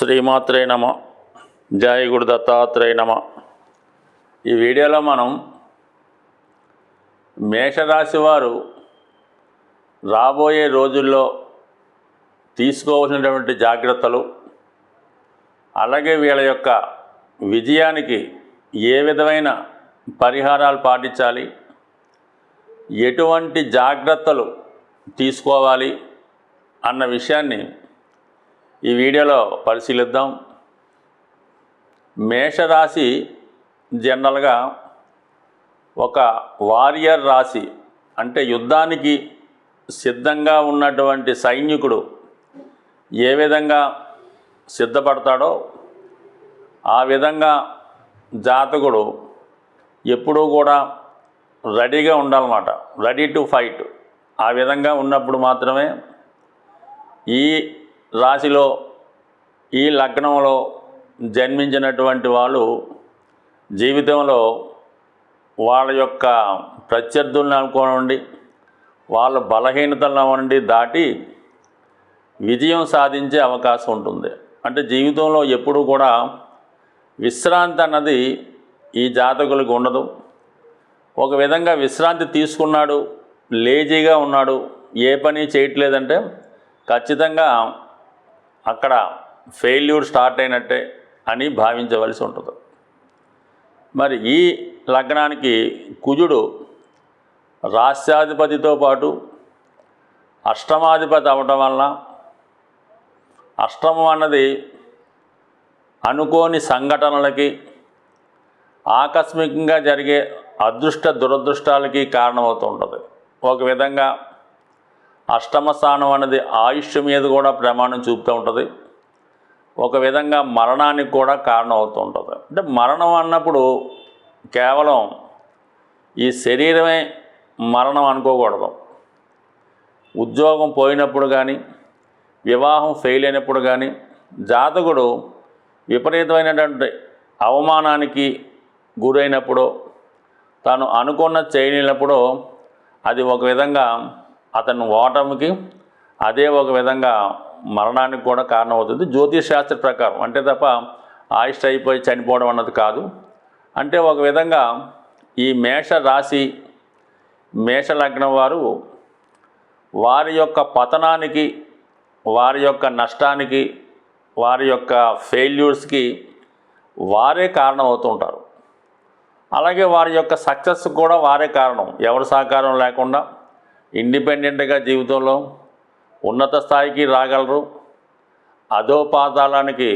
శ్రీమాత్రే నమ. జయ గురు దత్తాత్రేయ నమ. ఈ వీడియోలో మనం మేషరాశి వారు రాబోయే రోజుల్లో తీసుకోవాల్సినటువంటి జాగ్రత్తలు అలాగే వీళ్ళ యొక్క విజయానికి ఏ విధమైన పరిహారాలు పాటించాలి ఎటువంటి జాగ్రత్తలు తీసుకోవాలి అన్న విషయాన్ని ఈ వీడియోలో పరిశీలిద్దాం. మేషరాశి జనరల్గా ఒక వారియర్ రాశి అంటే యుద్ధానికి సిద్ధంగా ఉన్నటువంటి సైనికుడు ఏ విధంగా సిద్ధపడతాడో ఆ విధంగా జాతకుడు ఎప్పుడూ కూడా రెడీగా ఉండాలన్నమాట. Ready to fight. ఆ విధంగా ఉన్నప్పుడు మాత్రమే ఈ రాశిలో ఈ లగ్నంలో జన్మించినటువంటి వాళ్ళు జీవితంలో వాళ్ళ యొక్క ప్రత్యర్థులను అనుకోనండి వాళ్ళ బలహీనతలను అవ్వండి దాటి విజయం సాధించే అవకాశం ఉంటుంది. అంటే జీవితంలో ఎప్పుడు కూడా విశ్రాంతి అన్నది ఈ జాతకులకు ఉండదు. ఒక విధంగా విశ్రాంతి తీసుకున్నాడు లేజీగా ఉన్నాడు ఏ పని చేయట్లేదంటే ఖచ్చితంగా అక్కడ ఫెయిల్యూర్ స్టార్ట్ అయినట్టే అని భావించవలసి ఉంటుంది. మరి ఈ లగ్నానికి కుజుడు రాష్ట్రాధిపతితో పాటు అష్టమాధిపతి అవటం వలన అష్టమం అన్నది అనుకోని సంఘటనలకి ఆకస్మికంగా జరిగే అదృష్ట దురదృష్టాలకి కారణమవుతూ ఉంటుంది. ఒక విధంగా అష్టమ స్థానం అనేది ఆయుష్ మీద కూడా ప్రమాణం చూపుతూ ఉంటుంది. ఒక విధంగా మరణానికి కూడా కారణం అవుతూ ఉంటుంది. అంటే మరణం అన్నప్పుడు కేవలం ఈ శరీరమే మరణం అనుకోకూడదు. ఉద్యోగం పోయినప్పుడు కానీ వివాహం ఫెయిల్ అయినప్పుడు కానీ జాతకుడు విపరీతమైనటువంటి అవమానానికి గురైనప్పుడు తాను అనుకున్న చేయలేనప్పుడు అది ఒక విధంగా అతను ఓటమికి అదే ఒక విధంగా మరణానికి కూడా కారణమవుతుంది. జ్యోతిషశాస్త్ర ప్రకారం అంటే తప్ప ఆయుష్ అయిపోయి చనిపోవడం అన్నది కాదు. అంటే ఒక విధంగా ఈ మేష రాశి మేష లగ్నం వారు వారి యొక్క పతనానికి వారి యొక్క నష్టానికి వారి యొక్క ఫెయిల్యూర్స్కి వారే కారణం అవుతుంటారు అలాగే వారి యొక్క సక్సెస్ కూడా వారే కారణం. ఎవరి సహకారం లేకుండా ఇండిపెండెంట్గా జీవితంలో ఉన్నత స్థాయికి రాగలరు అధోపాతాళానికి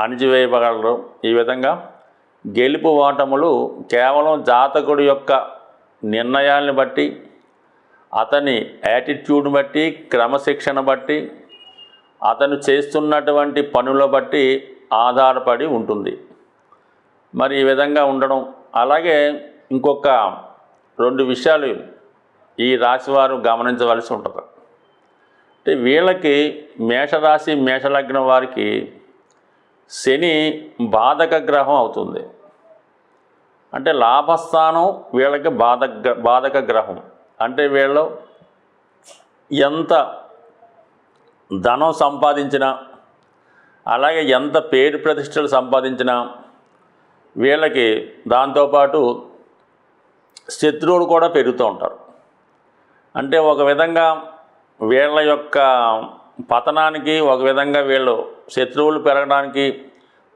అణిచివేయగలరు ఈ విధంగా గెలుపు ఓటములు కేవలం జాతకుడి యొక్క నిర్ణయాలను బట్టి అతని యాటిట్యూడ్ని బట్టి క్రమశిక్షణ బట్టి అతను చేస్తున్నటువంటి పనుల బట్టి ఆధారపడి ఉంటుంది. మరి ఈ విధంగా ఉండడం. అలాగే ఇంకొక రెండు విషయాలు ఈ రాశివారు గమనించవలసి ఉంటుంది. అంటే వీళ్ళకి మేషరాశి మేషలగ్నం వారికి శని బాధక గ్రహం అవుతుంది. అంటే లాభస్థానం వీళ్ళకి బాధక బాధక గ్రహం. అంటే వీళ్ళు ఎంత ధనం సంపాదించినా అలాగే ఎంత పేరు ప్రతిష్టలు సంపాదించినా వీళ్ళకి దాంతోపాటు శత్రువులు కూడా పెరుగుతూ ఉంటారు. అంటే ఒక విధంగా వీళ్ళ యొక్క పతనానికి ఒక విధంగా వీళ్ళు శత్రువులు పెరగడానికి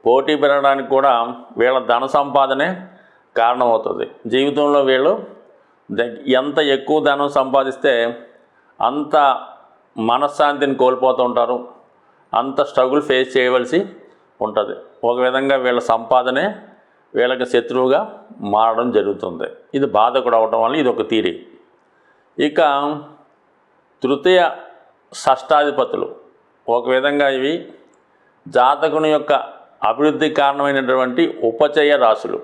పోటీ పెరగడానికి కూడా వీళ్ళ ధన సంపాదనే కారణమవుతుంది. జీవితంలో వీళ్ళు ఎంత ఎక్కువ ధనం సంపాదిస్తే అంత మనశ్శాంతిని కోల్పోతూ ఉంటారు. అంత స్ట్రగుల్ ఫేస్ చేయవలసి ఉంటుంది. ఒక విధంగా వీళ్ళ సంపాదనే వీళ్ళకి శత్రువుగా మారడం జరుగుతుంది. ఇది బాధకుడు అవడం వల్ల ఇది ఒక తీరి. ఇక తృతీయ షష్టాధిపతులు. ఒక విధంగా ఇవి జాతకుని యొక్క అభివృద్ధి కారణమైనటువంటి ఉపచయ రాశులు.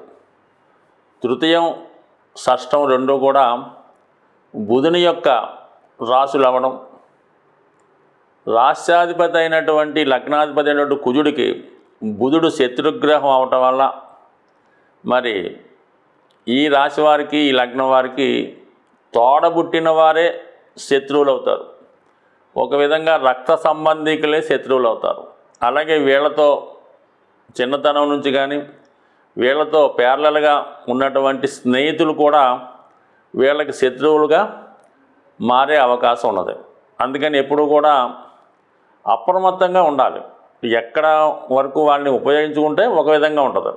తృతీయం షష్టం రెండు కూడా బుధుని యొక్క రాశులు అవ్వడం రాష్ట్రాధిపతి అయినటువంటి లగ్నాధిపతి అయినటువంటి కుజుడికి బుధుడు శత్రుగ్రహం అవటం వల్ల మరి ఈ రాశి వారికి ఈ లగ్నం వారికి తోడబుట్టిన వారే శత్రువులు అవుతారు ఒక విధంగా రక్త సంబంధికులే శత్రువులు అవుతారు అలాగే వీళ్ళతో చిన్నతనం నుంచి కానీ వీళ్ళతో పేర్లలుగా ఉన్నటువంటి స్నేహితులు కూడా వీళ్ళకి శత్రువులుగా మారే అవకాశం ఉన్నది. అందుకని ఎప్పుడు కూడా అప్రమత్తంగా ఉండాలి. ఎక్కడ వరకు వాళ్ళని ఉపయోగించుకుంటే ఒక విధంగా ఉంటుంది.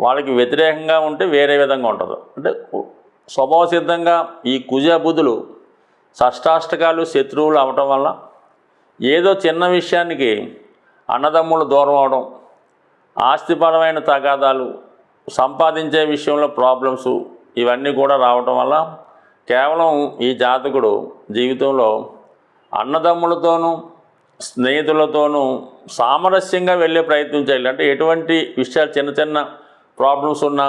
వాళ్ళకి వ్యతిరేకంగా ఉంటే వేరే విధంగా ఉంటుంది. అంటే స్వభావ సిద్ధంగా ఈ కుజ బుధులు షష్టాష్టకాలు శత్రువులు అవటం వల్ల ఏదో చిన్న విషయానికి అన్నదమ్ములు దూరం అవడం ఆస్తిపరమైన తగాదాలు సంపాదించే విషయంలో ప్రాబ్లమ్స్ ఇవన్నీ కూడా రావటం వల్ల కేవలం ఈ జాతకుడు జీవితంలో అన్నదమ్ములతోనూ స్నేహితులతోనూ సామరస్యంగా వెళ్ళే ప్రయత్నం చేయాలి. అంటే ఎటువంటి విషయాలు చిన్న చిన్న ప్రాబ్లమ్స్ ఉన్నా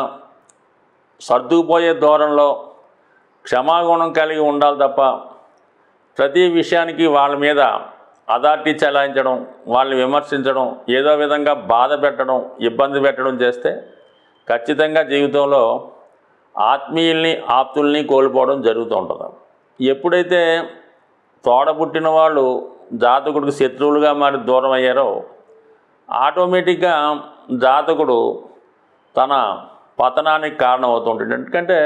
సర్దుకుపోయే దూరంలో క్షమాగుణం కలిగి ఉండాలి తప్ప ప్రతి విషయానికి వాళ్ళ మీద అథారిటీ చెలాయించడం వాళ్ళని విమర్శించడం ఏదో విధంగా బాధ పెట్టడం ఇబ్బంది పెట్టడం చేస్తే ఖచ్చితంగా జీవితంలో ఆత్మీయుల్ని ఆప్తుల్ని కోల్పోవడం జరుగుతూ ఉంటుంది. ఎప్పుడైతే తోడబుట్టిన వాళ్ళు జాతకుడికి శత్రువులుగా మారి దూరం అయ్యారో ఆటోమేటిక్గా జాతకుడు తన పతనానికి కారణం అవుతుంటాడు ఎందుకంటే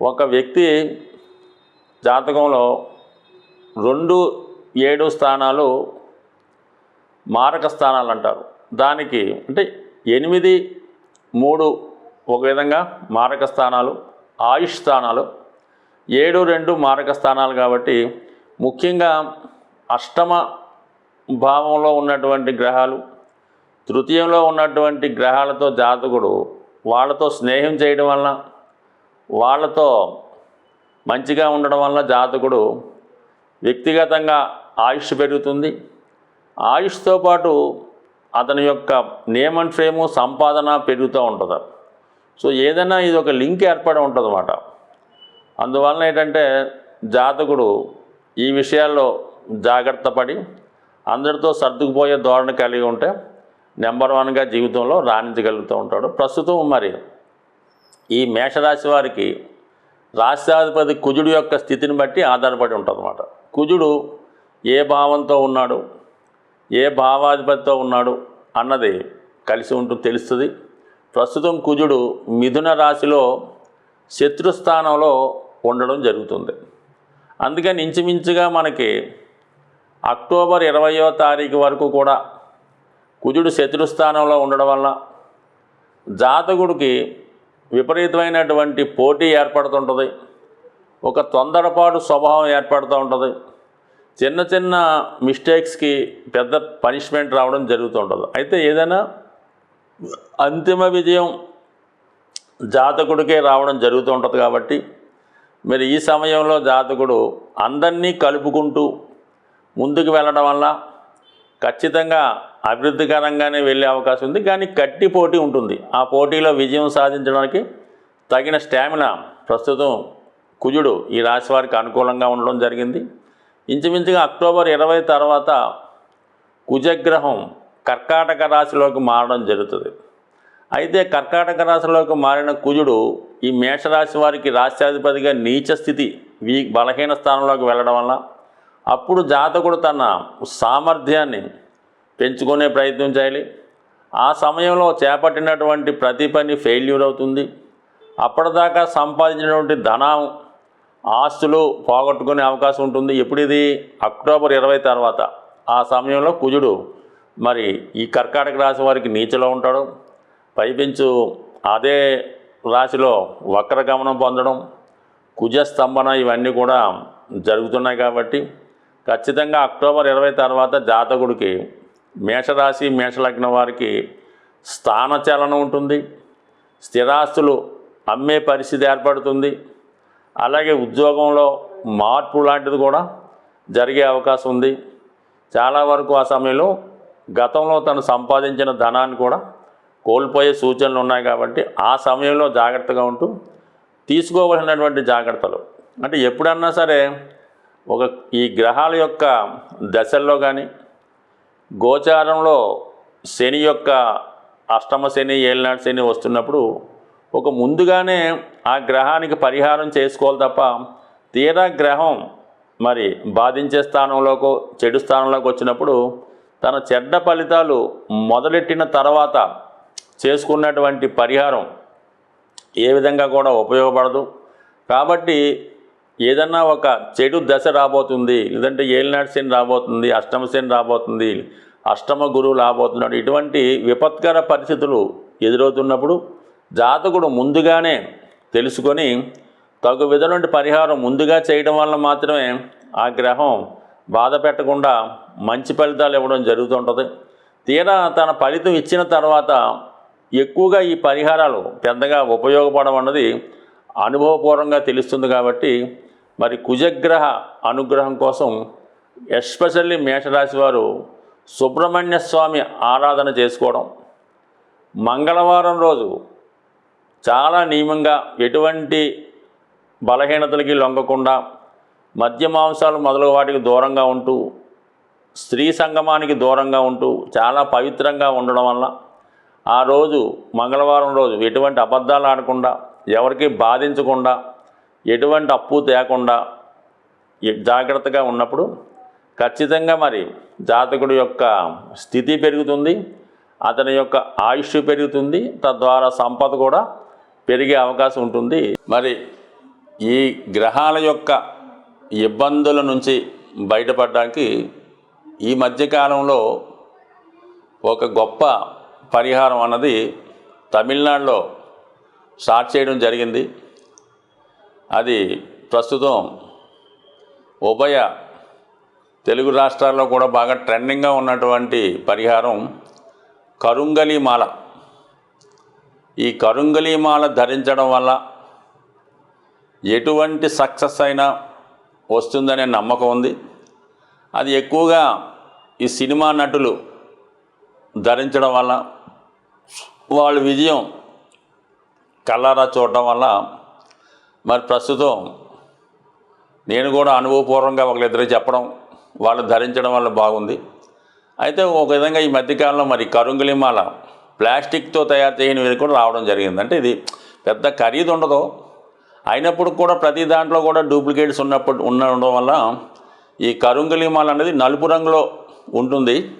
ఒక వ్యక్తి జాతకంలో రెండు ఏడు స్థానాలు మారక స్థానాలు అంటారు. దానికి అంటే ఎనిమిది మూడు ఒక విధంగా మారక స్థానాలు ఆయుష్ స్థానాలు ఏడు రెండు మారక స్థానాలు కాబట్టి ముఖ్యంగా అష్టమ భావంలో ఉన్నటువంటి గ్రహాలు తృతీయంలో ఉన్నటువంటి గ్రహాలతో జాతకుడు వాళ్ళతో స్నేహం చేయడం వలన వాళ్ళతో మంచిగా ఉండడం వల్ల జాతకుడు వ్యక్తిగతంగా ఆయుష్ పెరుగుతుంది. ఆయుష్తో పాటు అతని యొక్క నేమ్ అండ్ ఫ్రేము సంపాదన పెరుగుతూ ఉంటుంది. సో ఏదైనా ఇది ఒక లింక్ ఏర్పడి ఉంటుంది అన్నమాట అందువలన ఏంటంటే జాతకుడు ఈ విషయాల్లో జాగ్రత్త పడి అందరితో సర్దుకుపోయే ధోరణి కలిగి ఉంటే నెంబర్ వన్గా జీవితంలో రాణించగలుగుతూ ఉంటాడు. ప్రస్తుతం మరి ఈ మేషరాశి వారికి రాష్ట్రాధిపతి కుజుడు యొక్క స్థితిని బట్టి ఆధారపడి ఉంటుందన్నమాట. కుజుడు ఏ భావంతో ఉన్నాడు? ఏ భావాధిపతితో ఉన్నాడు? అన్నది కలిసి ఉంటూ తెలుస్తుంది. ప్రస్తుతం కుజుడు మిథున రాశిలో శత్రుస్థానంలో ఉండడం జరుగుతుంది. అందుకని ఇంచుమించుగా మనకి అక్టోబర్ ఇరవయో తారీఖు వరకు కూడా కుజుడు శత్రుస్థానంలో ఉండడం వల్ల జాతకుడికి విపరీతమైనటువంటి పోటీ ఏర్పడుతుంటుంది. ఒక తొందరపాటు స్వభావం ఏర్పడుతూ ఉంటుంది. చిన్న చిన్న మిస్టేక్స్కి పెద్ద పనిష్మెంట్ రావడం జరుగుతూ ఉంటుంది అయితే ఏదైనా అంతిమ విజయం జాతకుడికే రావడం జరుగుతూ ఉంటుంది కాబట్టి మరి ఈ సమయంలో జాతకుడు అందరినీ కలుపుకుంటూ ముందుకు వెళ్ళడం వల్ల ఖచ్చితంగా అభివృద్ధికరంగానే వెళ్ళే అవకాశం ఉంది. కానీ గట్టి పోటీ ఉంటుంది. ఆ పోటీలో విజయం సాధించడానికి తగిన స్టామినా ప్రస్తుతం కుజుడు ఈ రాశి వారికి అనుకూలంగా ఉండడం జరిగింది. ఇంచుమించుగా అక్టోబర్ ఇరవై తర్వాత కుజగ్రహం కర్కాటక రాశిలోకి మారడం జరుగుతుంది. అయితే కర్కాటక రాశిలోకి మారిన కుజుడు ఈ మేషరాశి వారికి రాష్ట్రాధిపతిగా నీచ స్థితి వీ బలహీన స్థానంలోకి వెళ్ళడం వల్ల అప్పుడు జాతకుడు తన సామర్థ్యాన్ని పెంచుకునే ప్రయత్నం చేయాలి. ఆ సమయంలో చేపట్టినటువంటి ప్రతి పని ఫెయిల్యూర్ అవుతుంది. అప్పటిదాకా సంపాదించినటువంటి ధనం ఆస్తులు పోగొట్టుకునే అవకాశం ఉంటుంది. ఎప్పుడు ఇది? అక్టోబర్ ఇరవై తర్వాత. ఆ సమయంలో కుజుడు మరి ఈ కర్కాటక రాశి వారికి నీచలో ఉంటాడు. పైపించు అదే రాశిలో వక్రగమనం పొందడం కుజ స్తంభన ఇవన్నీ కూడా జరుగుతున్నాయి కాబట్టి ఖచ్చితంగా అక్టోబర్ ఇరవై తర్వాత జాతకుడికి మేషరాశి మేషలగ్న వారికి స్థానచలనం ఉంటుంది. స్థిరాస్తులు అమ్మే పరిస్థితి ఏర్పడుతుంది. అలాగే ఉద్యోగంలో మార్పు లాంటిది కూడా జరిగే అవకాశం ఉంది. చాలా వరకు ఆ సమయంలో గతంలో తను సంపాదించిన ధనాన్ని కూడా కోల్పోయే సూచనలు ఉన్నాయి కాబట్టి ఆ సమయంలో జాగ్రత్తగా ఉంటూ తీసుకోవలసినటువంటి జాగ్రత్తలు. అంటే ఎప్పుడన్నా సరే ఒక ఈ గ్రహాల యొక్క దశల్లో కానీ గోచారంలో శని యొక్క అష్టమ శని ఏలినాడు శని వస్తున్నప్పుడు ఒక ముందుగానే ఆ గ్రహానికి పరిహారం చేసుకోవాలి తప్ప తీరా గ్రహం మరి బాధించే స్థానంలోకి చెడు స్థానంలోకి వచ్చినప్పుడు తన చెడ్డ ఫలితాలు మొదలెట్టిన తర్వాత చేసుకున్నటువంటి పరిహారం ఏ విధంగా కూడా ఉపయోగపడదు. కాబట్టి ఏదన్నా ఒక చెడు దశ రాబోతుంది లేదంటే ఏలినాటి శని రాబోతుంది అష్టమ శని రాబోతుంది అష్టమ గురువు రాబోతున్నాడు ఇటువంటి విపత్కర పరిస్థితులు ఎదురవుతున్నప్పుడు జాతకుడు ముందుగానే తెలుసుకొని తగు విధమైన పరిహారం ముందుగా చేయడం వల్ల మాత్రమే ఆ గ్రహం బాధ పెట్టకుండా మంచి ఫలితాలు ఇవ్వడం జరుగుతుంటుంది. తీరా తన ఫలితం ఇచ్చిన తర్వాత ఎక్కువగా ఈ పరిహారాలు పెద్దగా ఉపయోగపడడం అన్నది అనుభవపూర్వంగా తెలుస్తుంది కాబట్టి మరి కుజగ్రహ అనుగ్రహం కోసం ఎస్పెషల్లీ మేషరాశి వారు సుబ్రహ్మణ్య స్వామి ఆరాధన చేసుకోవడం. మంగళవారం రోజు చాలా నియమంగా ఎటువంటి బలహీనతలకి లొంగకుండా మద్య మాంసాలు మొదలగు వాటికి దూరంగా ఉంటూ స్త్రీ సంగమానికి దూరంగా ఉంటూ చాలా పవిత్రంగా ఉండడం వల్ల ఆ రోజు మంగళవారం రోజు ఎటువంటి అబద్ధాలు ఆడకుండా ఎవరికి బాధించకుండా ఎటువంటి అప్పు తేకుండా జాగ్రత్తగా ఉన్నప్పుడు ఖచ్చితంగా మరి జాతకుడి యొక్క స్థితి పెరుగుతుంది అతని యొక్క ఆయుష్ పెరుగుతుంది తద్వారా సంపద కూడా పెరిగే అవకాశం ఉంటుంది. మరి ఈ గ్రహాల యొక్క ఇబ్బందుల నుంచి బయటపడడానికి ఈ మధ్యకాలంలో ఒక గొప్ప పరిహారం అన్నది తమిళనాడులో స్టార్ట్ చేయడం జరిగింది. అది ప్రస్తుతం ఉభయ తెలుగు రాష్ట్రాల్లో కూడా బాగా ట్రెండింగ్గా ఉన్నటువంటి పరిహారం కరుంగలి మాల. ఈ కరుంగలి మాల ధరించడం వల్ల ఎటువంటి సక్సెస్ అయినా వస్తుందనే నమ్మకం ఉంది. అది ఎక్కువగా ఈ సినిమా నటులు ధరించడం వల్ల వాళ్ళ విజయం కళ్ళారా చూడటం వల్ల మరి ప్రస్తుతం నేను కూడా అనుభవపూర్వకంగా ఒకరిద్దరు చెప్పడం వాళ్ళు ధరించడం వల్ల బాగుంది. అయితే ఒక విధంగా ఈ మధ్యకాలంలో మరి కరుంగులిమాల ప్లాస్టిక్తో తయారు చేయనివి కూడా రావడం జరిగింది. అంటే ఇది పెద్ద ఖరీదు ఉండదు. అయినప్పుడు కూడా ప్రతి దాంట్లో కూడా డూప్లికేట్స్ ఉన్నప్పుడు ఉండడం వల్ల ఈ కరుంగులిమాల అనేది నలుపు రంగులో ఉంటుంది.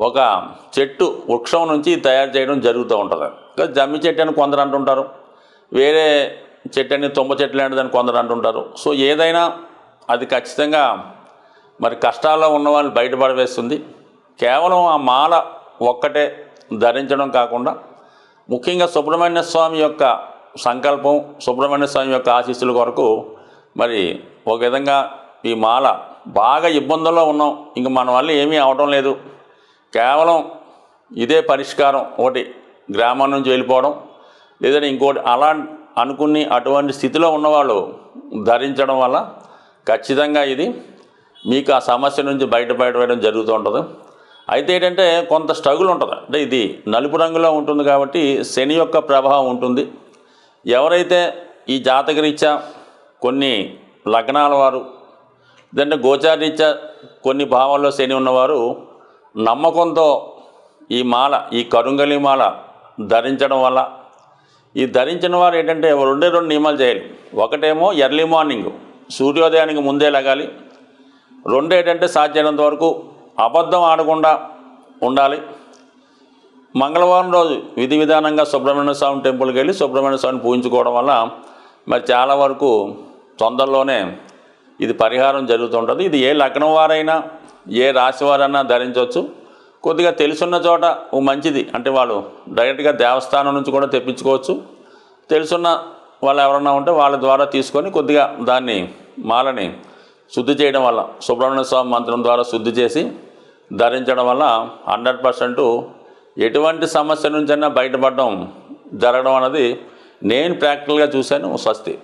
ఒక చెట్టు వృక్షం నుంచి తయారు చేయడం జరుగుతూ ఉంటుంది. ఇంకా జమ్మి చెట్టు అని కొందరు అంటుంటారు. వేరే చెట్టు అని తుమ్మ చెట్టు లాంటిదని కొందరు అంటుంటారు. సో ఏదైనా అది ఖచ్చితంగా మరి కష్టాల్లో ఉన్న వాళ్ళు బయటపడవేస్తుంది. కేవలం ఆ మాల ఒక్కటే ధరించడం కాకుండా ముఖ్యంగా సుబ్రహ్మణ్య స్వామి యొక్క సంకల్పం సుబ్రహ్మణ్య స్వామి యొక్క ఆశీస్సుల కొరకు మరి ఒక విధంగా ఈ మాల బాగా ఇబ్బందుల్లో ఉన్నాం. ఇంక మన వల్ల ఏమీ అవడం లేదు. కేవలం ఇదే పరిష్కారం. ఒకటి గ్రామం నుంచి వెళ్ళిపోవడం లేదంటే ఇంకోటి అలా అనుకుని అటువంటి స్థితిలో ఉన్నవాళ్ళు ధరించడం వల్ల ఖచ్చితంగా ఇది మీకు ఆ సమస్య నుంచి బయటపడవేయడం జరుగుతూ ఉంటుంది. అయితే ఏంటంటే కొంత స్ట్రగుల్ ఉంటుంది. అంటే ఇది నలుపు రంగులో ఉంటుంది కాబట్టి శని యొక్క ప్రభావం ఉంటుంది. ఎవరైతే ఈ జాతకరీత్యా కొన్ని లగ్నాల వారు లేదంటే గోచారీత్యా కొన్ని భావాల్లో శని ఉన్నవారు నమ్మకంతో ఈ మాల ఈ కరుంగలి మాల ధరించడం వల్ల ఈ ధరించిన వారు ఏంటంటే రెండే రెండు నియమాలు చేయాలి. ఒకటేమో ఎర్లీ మార్నింగ్ సూర్యోదయానికి ముందే లగాలి. రెండు ఏంటంటే సాధ్యమైనంత వరకు అబద్ధం ఆడకుండా ఉండాలి. మంగళవారం రోజు విధి విధానంగా సుబ్రహ్మణ్య స్వామి టెంపుల్కి వెళ్ళి సుబ్రహ్మణ్య స్వామిని పూజించుకోవడం వల్ల మరి చాలా వరకు తొందరలోనే ఇది పరిహారం జరుగుతుంటుంది. ఇది ఏ లగ్నం వారైనా ఏ రాశి వారైనా ధరించవచ్చు కొద్దిగా తెలుసున్న చోట మంచిది. అంటే వాళ్ళు డైరెక్ట్గా దేవస్థానం నుంచి కూడా తెప్పించుకోవచ్చు. తెలుసున్న వాళ్ళు ఎవరన్నా ఉంటే వాళ్ళ ద్వారా తీసుకొని కొద్దిగా దాన్ని మాలని శుద్ధి చేయడం వల్ల సుబ్రహ్మణ్య స్వామి మంత్రం ద్వారా శుద్ధి చేసి ధరించడం వల్ల హండ్రెడ్ పర్సెంట్ ఎటువంటి సమస్య నుంచైనా బయటపడడం జరగడం అన్నది నేను ప్రాక్టికల్గా చూశాను. స్వస్తి.